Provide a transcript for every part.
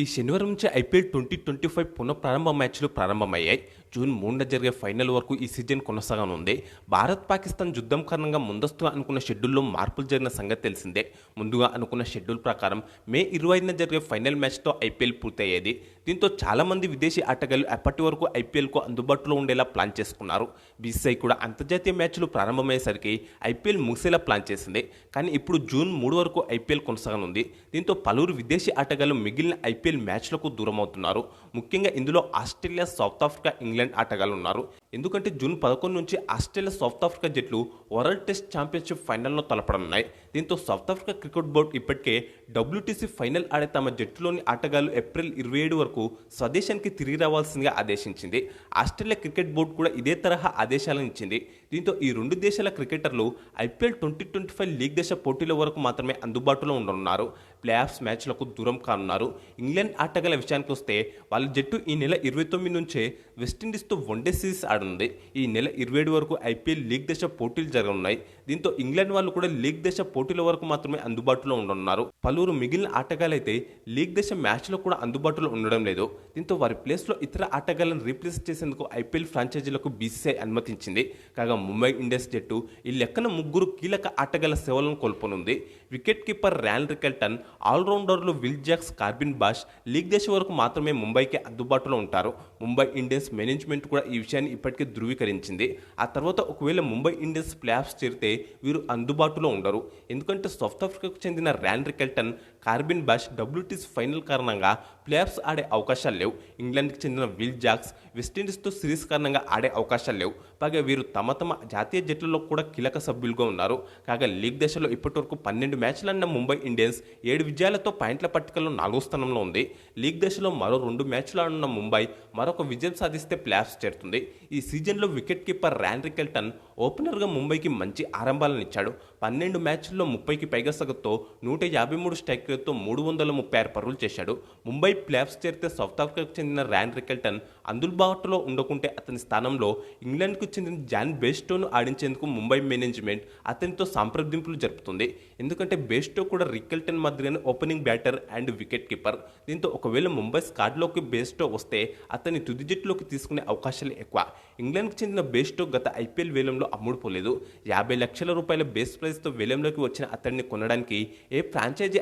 ఈ శనివారం నుంచి ఐపీఎల్ ట్వంటీ ట్వంటీ ఫైవ్ పునఃప్రారంభ మ్యాచ్లు ప్రారంభమయ్యాయి. జూన్ మూడున జరిగే ఫైనల్ వరకు ఈ సీజన్ కొనసాగనుంది. భారత్ పాకిస్తాన్ యుద్ధం కారణంగా ముందస్తుగా అనుకున్న షెడ్యూల్లో మార్పులు జరిగిన సంగతి తెలిసిందే. ముందుగా అనుకున్న షెడ్యూల్ ప్రకారం మే ఇరవై ఐదున జరిగే ఫైనల్ మ్యాచ్తో ఐపీఎల్ పూర్తయ్యేది. దీంతో చాలామంది విదేశీ ఆటగాళ్ళు అప్పటి వరకు ఐపీఎల్కు అందుబాటులో ఉండేలా ప్లాన్ చేసుకున్నారు. బీసీఐ కూడా అంతర్జాతీయ మ్యాచ్లు ప్రారంభమయ్యేసరికి ఐపీఎల్ ముగిసేలా ప్లాన్ చేసింది. కానీ ఇప్పుడు జూన్ మూడు వరకు ఐపీఎల్ కొనసాగనుంది. దీంతో పలువురు విదేశీ ఆటగాళ్ళు మిగిలిన ఐపీఎల్ మ్యాచ్లకు దూరమవుతున్నారు. ముఖ్యంగా ఇందులో ఆస్ట్రేలియా సౌత్ ఆఫ్రికా ఇంగ్లాండ్ ఆటగాళ్ళు ఉన్నారు ఎందుకంటే జూన్ పదకొండు నుంచి ఆస్ట్రేలియా సౌత్ ఆఫ్రికా జట్లు వరల్డ్ టెస్ట్ ఛాంపియన్షిప్ ఫైనల్లో తలపడనున్నాయి. దీంతో సౌత్ ఆఫ్రికా క్రికెట్ బోర్డు ఇప్పటికే డబ్ల్యూటీసీ ఫైనల్ ఆడే తమ జట్టులోని ఆటగాళ్ళు ఏప్రిల్ ఇరవై ఏడు వరకు స్వదేశానికి తిరిగి రావాల్సిందిగా ఆదేశించింది. ఆస్ట్రేలియా క్రికెట్ బోర్డు కూడా ఇదే తరహా ఆదేశాలను ఇచ్చింది. దీంతో ఈ రెండు దేశాల క్రికెటర్లు IPL twenty twenty five league దశ పోటీల వరకు మాత్రమే అందుబాటులో ఉండనున్నారు. ప్లే ఆఫ్స్ మ్యాచ్లకు దూరం కానున్నారు. ఇంగ్లాండ్ ఆటగాళ్ళ విషయానికి వస్తే వాళ్ళ జట్టు ఈ నెల ఇరవై తొమ్మిది నుంచే వెస్టిండీస్తో వన్డే సిరీస్ ఆడనుంది ఈ నెల ఇరవై ఏడు వరకు ఐపీఎల్ లీగ్ దశ పోటీలు జరగనున్నాయి. దీంతో ఇంగ్లాండ్ వాళ్ళు కూడా లీగ్ దశ పోటీల వరకు మాత్రమే అందుబాటులో ఉండనున్నారు. పలువురు మిగిలిన ఆటగాళ్ళైతే లీగ్ దశ మ్యాచ్లో కూడా అందుబాటులో ఉండడం లేదు. దీంతో వారి ప్లేస్లో ఇతర ఆటగాళ్ళను రీప్లేస్ చేసేందుకు ఐపీఎల్ ఫ్రాంచైజీలకు బీసీసీఐ అనుమతించింది. కాగా ముంబై ఇండియన్స్ జట్టు ఈ లెక్కన ముగ్గురు కీలక ఆటగాళ్ళ సేవలను కోల్పోనుంది. Wicket keeper Ryan Rickelton ఆల్రౌండర్లు Will Jacks Corbin Bosch league దశ వరకు మాత్రమే ముంబైకి అందుబాటులో ఉంటారు. ముంబై ఇండియన్స్ మేనేజ్మెంట్ కూడా ఈ విషయాన్ని ఇప్పటికే ధృవీకరించింది. ఆ తర్వాత ఒకవేళ ముంబై ఇండియన్స్ ప్లేఆఫ్స్ చేరితే వీరు అందుబాటులో ఉండరు. ఎందుకంటే సౌత్ ఆఫ్రికాకు చెందిన Ryan Rickelton Corbin Bosch WTC final కారణంగా ప్లే ఆడే అవకాశాలు లేవు. ఇంగ్లాండ్కి చెందిన విల్ జాక్స్ వెస్టిండీస్తో సిరీస్ కారణంగా ఆడే అవకాశాలు లేవు. పైగా వీరు తమ తమ జాతీయ జట్లలో కూడా కీలక సభ్యులుగా ఉన్నారు. కాగా లీగ్ దశలో ఇప్పటివరకు పన్నెండు మ్యాచ్లు ఆడిన ముంబై ఇండియన్స్ ఏడు విజయాలతో పాయింట్ల పట్టికలో నాలుగో స్థానంలో ఉంది. లీగ్ దశలో మరో రెండు మ్యాచ్లు ఆడున్న ముంబై మరొక విజయం సాధిస్తే ప్లేఆఫ్స్ చేరుతుంది. ఈ సీజన్లో వికెట్ కీపర్ ర్యాన్రికెల్టన్ ఓపెనర్గా ముంబైకి మంచి ఆరంభాలను ఇచ్చాడు. పన్నెండు మ్యాచ్ల్లో ముప్పైకి పైగా సగతో నూట యాభై మూడు స్ట్రైక్లతో మూడు వందల ముప్పై ఆరు పరుగులు చేశాడు. ముంబై ప్లేఆఫ్స్ చేరితే సౌత్ ఆఫ్రికాకు చెందిన ర్యాన్ రికెల్టన్ అందుబాటులో ఉండకుంటే అతని స్థానంలో ఇంగ్లాండ్కు చెందిన జాన్ బేస్టోను ఆడించేందుకు ముంబై మేనేజ్మెంట్ అతనితో సంప్రదింపులు జరుపుతుంది. ఎందుకంటే బేస్టో కూడా రికెల్టన్ మాదిరిగానే opening batter and wicket keeper. దీంతో ఒకవేళ ముంబై స్కాడ్లోకి బేస్టో వస్తే అతన్ని తుది జట్టులోకి తీసుకునే అవకాశాలు ఎక్కువ. ఇంగ్లాండ్కి చెందిన బేస్టో గత ఐపీఎల్ వేలంలో అమ్ముడుపోలేదు. యాభై లక్షల రూపాయల బేస్ ప్రైస్తో వేలంలోకి వచ్చిన అతన్ని కొనడానికి ఏ ఫ్రాంచైజీ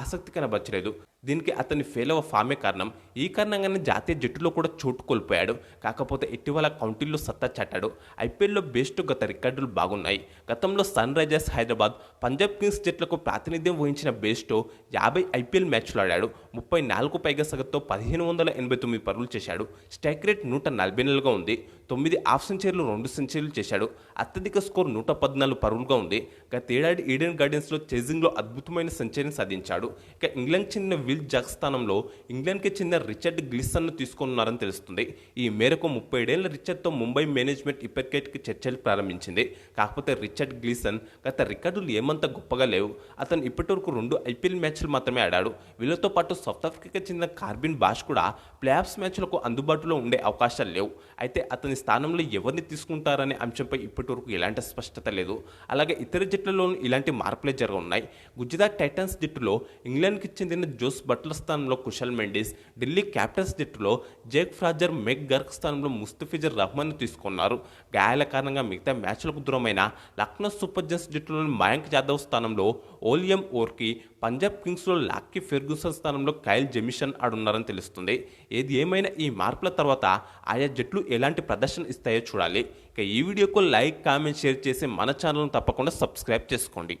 ఆసక్తి కనబరచలేదు. దీనికి అతని ఫెయిల్ అవ్వ ఫామే కారణం. ఈ కారణంగానే జాతీయ జట్టులో కూడా చోటు కోల్పోయాడు. కాకపోతే ఇటీవల కౌంటీల్లో సత్తా చాటాడు. ఐపీఎల్లో బెస్ట్ గత రికార్డులు బాగున్నాయి. గతంలో Sunrisers Hyderabad Punjab Kings జట్లకు ప్రాతినిధ్యం వహించిన బేస్టో యాభై ఐపీఎల్ మ్యాచ్లు ఆడాడు. ముప్పై నాలుగు పైగా సగతో పదిహేను వందల ఎనభై తొమ్మిది పరుగులు చేశాడు. స్ట్రైక్ రేట్ నూట నలభై నెలలుగా ఉంది. తొమ్మిది హాఫ్ సెంచరీలు రెండు సెంచరీలు చేశాడు. అత్యధిక స్కోర్ నూట పద్నాలుగు పరుగులుగా ఉంది. గతేడాది ఈడెన్ గార్డెన్స్లో చేజింగ్లో అద్భుతమైన సెంచరీని సాధించాడు. ఇక ఇంగ్లాండ్కి చెందిన విల్ జాక్ స్థానంలో ఇంగ్లాండ్కి చెందిన రిచర్డ్ గ్లిసన్ను తీసుకున్నారని తెలుస్తుంది. ఈ మేరకు ముప్పై ఏడేళ్ళ రిచర్డ్తో ముంబై మేనేజ్మెంట్ ఇప్పటికేట్కి చర్చలు ప్రారంభించింది. కాకపోతే రిచర్డ్ గ్లిసన్ గత రికార్డులు ఏమంత గొప్పగా లేవు. అతను ఇప్పటివరకు రెండు ఐపీఎల్ మ్యాచ్లు మాత్రమే ఆడాడు. వీళ్ళతో పాటు సౌత్ ఆఫ్రికాకి చెందిన కార్బిన్ బాష్ కూడా ప్లేఆఫ్స్ మ్యాచ్లకు అందుబాటులో ఉండే అవకాశాలు లేవు. అయితే అతని స్థానంలో ఎవరిని తీసుకుంటారనే అంశంపై ఇప్పటివరకు ఎలాంటి స్పష్టత లేదు. అలాగే ఇతర జట్లలోనూ ఇలాంటి మార్పులే జరగనున్నాయి. గుజరాత్ టైటన్స్ జట్టులో ఇంగ్లాండ్కి చెందిన జోస్ బట్లర్ స్థానంలో కుషల్ మెండిస్ ఢిల్లీ క్యాపిటల్స్ జట్టులో జేక్ ఫ్రాజర్ మెగ్ గర్క్ స్థానంలో ముస్తఫిజర్ రహమాన్ తీసుకున్నారు. గాయాల కారణంగా మిగతా మ్యాచ్లకు దూరమైన లక్నో సూపర్ జెన్స్ జట్టులోని మయాంక్ జాదవ్ స్థానంలో ఓలియం ఓర్కి పంజాబ్ కింగ్స్లో లాక్కీ ఫెర్గూసన్ స్థానంలో కైల్ జెమిషన్ ఆడున్నారని తెలుస్తుంది. ఏది ఏమైనా ఈ మార్పుల తర్వాత ఆయా జట్లు ఎలాంటి ప్రదర్శన ఇస్తాయో చూడాలి. ఇక ఈ వీడియోకు లైక్ కామెంట్ షేర్ చేసి మన ఛానల్ను తప్పకుండా సబ్స్క్రైబ్ చేసుకోండి.